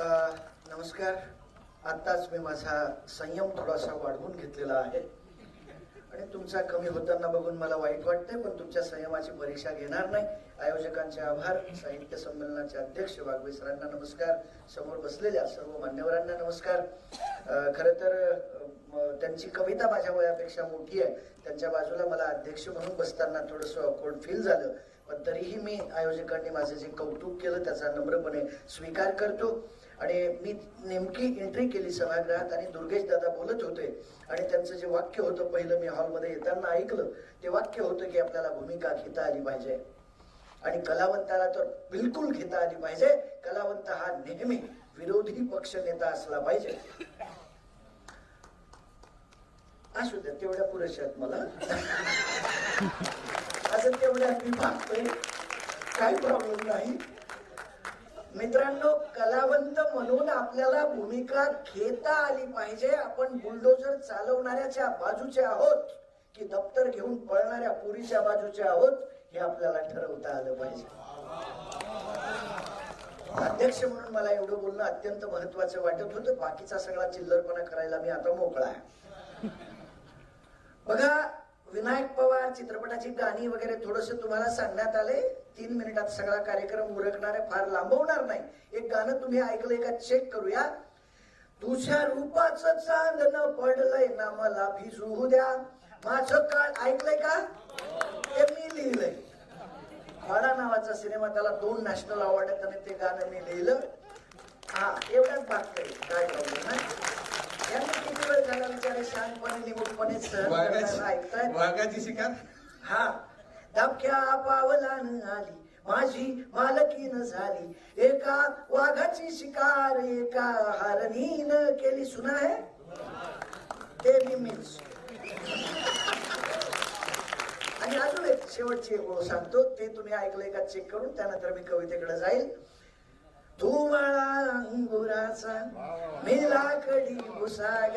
नमस्कार. आत्ताच मी माझा संयम थोडासा वाढवून घेतलेला आहे. आणि तुमचा कमी होताना बघून मला वाईट वाटतंय पण तुमच्या संयमाची परीक्षा घेणार नाही. आयोजकांचे आभार. साहित्य संमेलनाचे अध्यक्ष वाघवे सरांना नमस्कार. समोर बसलेल्या सर्व मान्यवरांना नमस्कार. खरं तर त्यांची कविता माझ्या वयापेक्षा मोठी आहे. त्यांच्या बाजूला मला अध्यक्ष म्हणून बसताना थोडंसं अकोड फील झालं पण तरीही मी आयोजकांनी माझं जे कौतुक केलं त्याचा नम्रपणे स्वीकार करतो. आणि मी नेमकी एंट्री केली सभागृहात आणि दुर्गेश दादा बोलत होते. आणि त्यांचं जे वाक्य होतं पहिलं मी हॉलमध्ये येताना ऐकलं ते वाक्य होतं की आपल्याला भूमिका घेता आली पाहिजे. आणि कलावंताला तर बिलकुल घेता आली पाहिजे. कलावंत हा नेहमी विरोधी पक्ष नेता असला पाहिजे. असू द्या तेवढ्या पुरेशा आहेत मला. असं तेवढ्या मी भागतोय. काही प्रॉब्लेम नाही. मित्रांनो कलावंत म्हणून आपल्याला भूमिका घेता आली पाहिजे. आपण बुलडोजर चालवणाऱ्याच्या बाजूचे आहोत की दप्तर घेऊन पळणाऱ्या पुरीच्या बाजूचे आहोत हे आपल्याला ठरवता आलं पाहिजे. अध्यक्ष म्हणून मला एवढं बोलणं अत्यंत महत्वाचं वाटत होतं. बाकीचा सगळा चिल्लरपणा करायला मी आता मोकळा आहे. बघा विनायक पवार चित्रपटाची गाणी वगैरे थोडस तुम्हाला सांगण्यात आले. तीन मिनिटात सगळा कार्यक्रम उरकणार आहे. फार लांबवणार नाही. एक गाणं तुम्ही ऐकलंय का? चेक करूया. तुझ्या रूपाचं चांदणं पडलंय ना मला भिजू द्या. माझं काळ ऐकलंय का? ते मी लिहिलंय. वाडा नावाचा सिनेमा त्याला दोन नॅशनल अवॉर्ड आहेत आणि ते गाणं मी लिहिलं. हा एवढ्याच बात काय प्रॉब्लेम नाही. विचारे शांतपणे निमुटपणे सहन वाघाची शिकार हा दबक्या पावलानं आली माझी मालकीन झाली एका वाघाची शिकार एका हरणीनं केली सुना ते मी मीच आणि अजून एक शेवटची एक ओळ सांगतो ते तुम्ही ऐकलंय का चेक करून त्यानंतर मी कवितेकडे जाईल तू मला अंगुराचा मी लाकडी भुसाग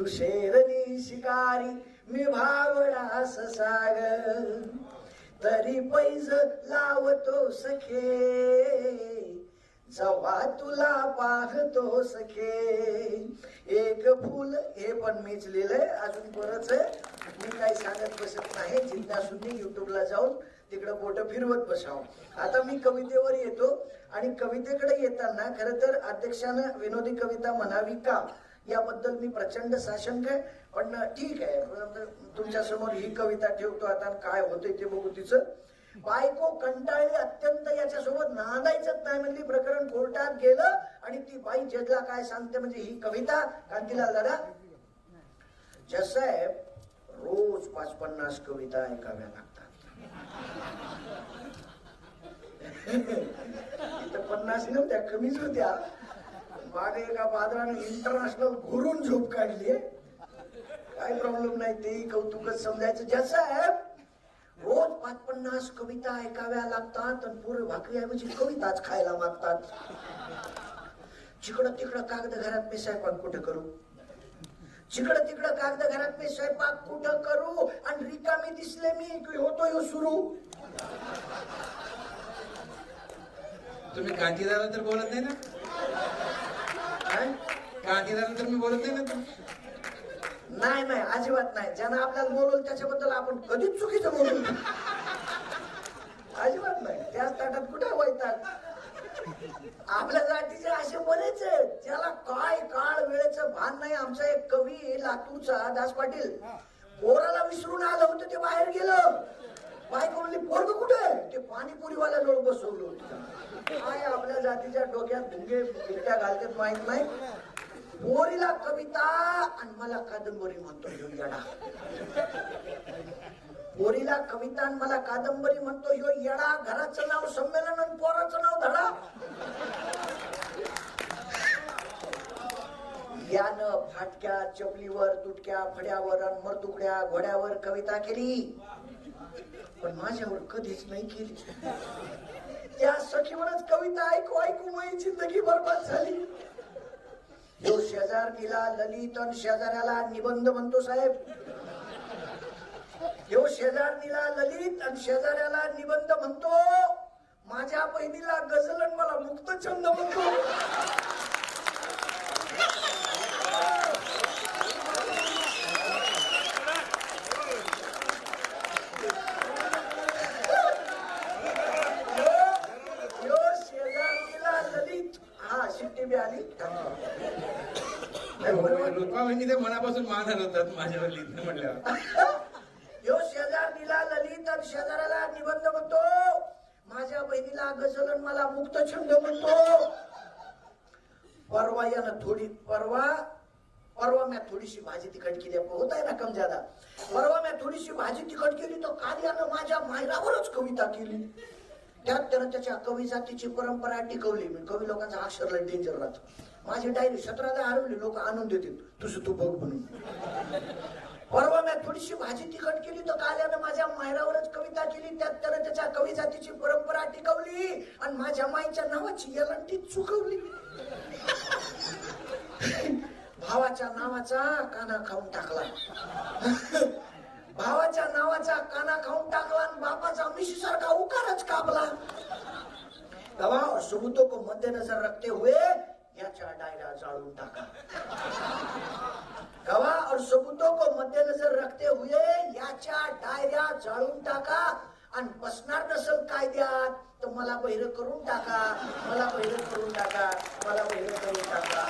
तू शिकारी मी भावडा ससाग तरी पैज लावतो सखे जवा तुला पाहतो सखे. एक फुल हे पण मीच लिहिलंय अजून बरंच आहे. मी काही सांगत बसत नाही जिज्ञासूंनी युट्यूबला जाऊन तिकडं बोट फिरवत बसावं. आता मी कवितेवर येतो आणि कवितेकडे येताना खरं तर अध्यक्षानं विनोदी कविता म्हणावी का? याबद्दल मी प्रचंड साशंक आहे. पण ठीक आहे. म्हणजे तुमच्यासमोर ही कविता ठेवतो आता काय होतंय ते बघू तिचं. बायको कंटाळली अत्यंत याच्यासोबत नांदायचंच नाही म्हणली. प्रकरण कोर्टात गेलं आणि ती बाई जजला काय सांगते म्हणजे ही कविता. कांतीलाल दादा. जसाहेब आहे रोज पाच पन्नास कविता ऐकाव्या लागतात. पन्नास नव्हत्या कमीच होत्या. मागे एका बाजाराने इंटरनॅशनल घुरून झोप काढली काय प्रॉब्लेम नाही तेही कौतुकच समजायचं. ज्याचं रोज पाच पन्नास कविता ऐकाव्या लागतात आणि पुरे भाकरीऐवजी कविताच खायला मागतात. जिकडं तिकडं कागद घरात मी स्वयंपाक कुठं करू? जिकडं तिकडं कागद घरात मी स्वयंपाक कुठं करू? आणि रिकामी दिसले मी होतो यो सुरू? तुम्ही कांतीदारा तर बोलत नाही ना? गांधीनंतर मी बोलत नाही ना नाही नाही अजिबात नाही. ज्यानं आपल्याला बोलवलं त्याच्याबद्दल आपण कधीच चुकीचं बोलू अजिबात नाही. त्याच ताटात कुठे वैतात आपल्या जातीचे असे बरेच आहेत. ज्याला काय काळ वेळेचं भान नाही आमचा एक कवी लातूरचा दास पाटील पोराला विसरून आलं होतं ते बाहेर गेलं बायको म्हणली पोरग कुठे ते पाणीपुरीवाल्या होतं. काय आपल्या जातीच्या डोक्यात भुंगे बिरट्या घालतात माहीत नाही. पोरीला कविता आणि मला कादंबरी म्हणतो ह्यो येडा. पोरीला कविता आणि मला कादंबरी म्हणतो ह्यो येडा. घराचं नाव संमेलन आणि पोराचं नाव धडा. यानं फाटक्या चपलीवर तुटक्या फड्यावर आणि मरतुकड्या घोड्यावर कविता केली. पण माझ्यावर कधीच नाही केली. त्या सखीवरच कविता ऐकू ऐकू माझी जिंदगी बरबाद झाली. तो शेजार दिला ललित शेजाऱ्याला निबंध म्हणतो साहेब. यो शेजार दिला ललित आणि शेजाऱ्याला निबंध म्हणतो माझ्या बहिणीला गझल आणि मला मुक्त छंद म्हणतो यो- यो शेजारीला ललित हा शिट्टी बी आली नाही, बरोबर. रुक्माबाईंनी मनापासून मान हलवतात माझ्यावर लिहिणं म्हणल्यावर. यो शेजार दिला ललित आणि शेजाऱ्याला निबंध म्हणतो. माझ्या बहिणीला गझल मला मुक्त छंद म्हणतो. परवा यानं थोडी परवा परवा मी थोडीशी भाजी तिखट केली. होत आहे ना कम ज्यादा परवा मी थोडीशी भाजी तिखट केली तर काल यानं माझ्या मायरावरच कविता केली. त्यात त्यानं त्याच्या कवी जातीची परंपरा टिकवली. मी कवी लोकांचा अक्षरला डेंजर राहतो. माझी डायरी सतरादा हरवली लोक आणून देतील. तुझं तू बघ म्हणून. परवा मी थोडीशी भाजी तिखट केली तर काल यानं माझ्या मायरावरच कविता केली त्यात त्यानं त्याच्या कवी जातीची परंपरा टिकवली आणि माझ्या माईच्या नावाची यलंटी चुकवली. भावाच्या नावाचा काना खाऊन टाकला. भावाच्या नावाचा काना खाऊन टाकला आणि बापाचा मिशी सारखा उकारच कापला. गवा सबूतों को मद्देनजर रखते हुए याच्या डायरा जाळून टाका. गवा और सबूतों को मद्देनजर रखते हुए याच्या डायऱ्या जाळून टाका. आणि बसणार नसल कायद्यात तर मला बहिर करून टाका. मला बहिर करून टाका. मला बहिर करून टाका.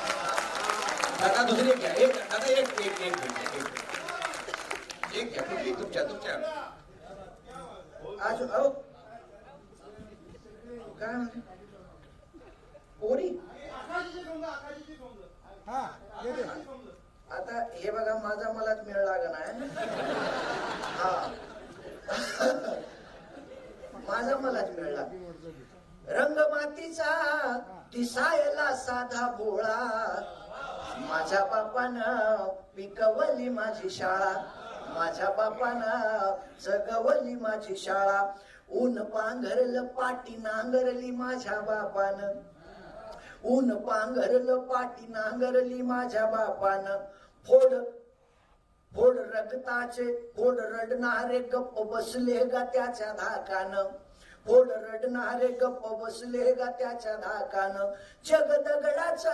दादा दुसरी एक घ्या. एक दादा एक एक एक एक घ्या. कुठली? तुमच्या तुमच्या. आज अहो. काय पोरी? आता हे बघा माझा मलाच मेळ लागण आहे. हा. माझा मलाच मिळला रंग मातीचा दिसायला साधा भोळा. माझ्या बापानं पिकवली माझी शाळा. माझ्या बापानं जगवली माझी शाळा. ऊन पांघरलं पाटी नांगरली माझ्या बापानं. ऊन पांघरलं पाटी नांगरली माझ्या बापानं. फोड फोड रगताचे फोड रडणारे गप्प बसले ग त्याच्या धाकानं. ओढ रडणारे गप्प बसले गा त्याच्या धाकान. जग दगडाचा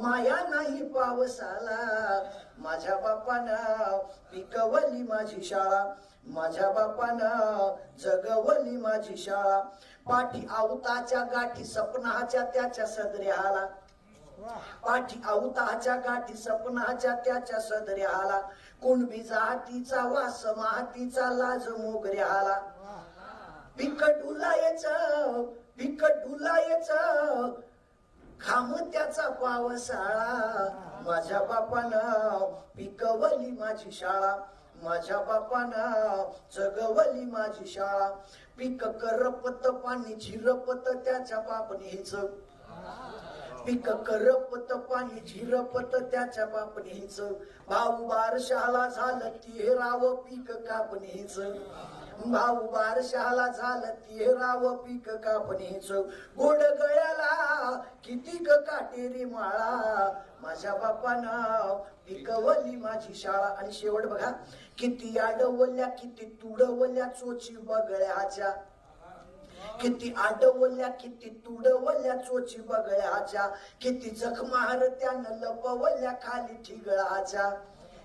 माया नाही पावसाला. माझ्या बापानं पिकवली माझी शाळा. माझ्या बापानं जगवली माझी शाळा. पाठी आवताच्या गाठी सपनाच्या त्याच्या सदऱ्याला. पाठी आवताच्या गाठी सपनाच्या त्याच्या सदऱ्याला. कुणबी जातीचा वास मातीचा लाज मोगऱ्याला. बिकट उलायच बिकट उलायच. खाम त्याचा पावसाळा माझ्या बापानं पिकवली माझी शाळा. माझ्या बापानं जगवली माझी शाळा. पिक करपत पाणी झिरपत त्याच्या बापनीच. पीक करपत पाणी झिरपत त्याच्या बापणीच भाऊ बारशाला झालं तेरावं पीक कापणीच भाऊ बारशाला झालं तेरावं पीक कापणीच गोड गळ्याला किती ग काटेरी माळा. माझ्या बापानं पिकवली माझी शाळा. आणि शेवट बघा किती आडवल्या किती तुडवल्या चोची बगळ्याच्या. किती आडवल्या किती तुडवल्या चोची बगळ्याच्या किती जखमार त्यानं लपवल्या खाली ठिगळाच्या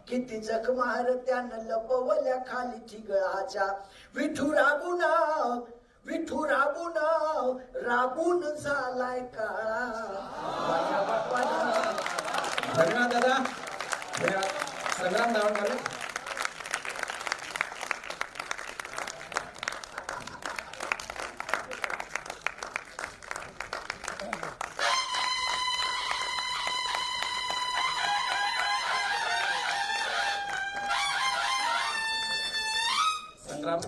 किती जखमार त्यानं लपवल्या खाली ठिगळाच्या विठू राबून विठू राबून राबून झालाय काळा. दादा? संग्राम दावणकर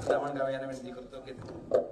श्रावण गाव यांना विनंती करतो की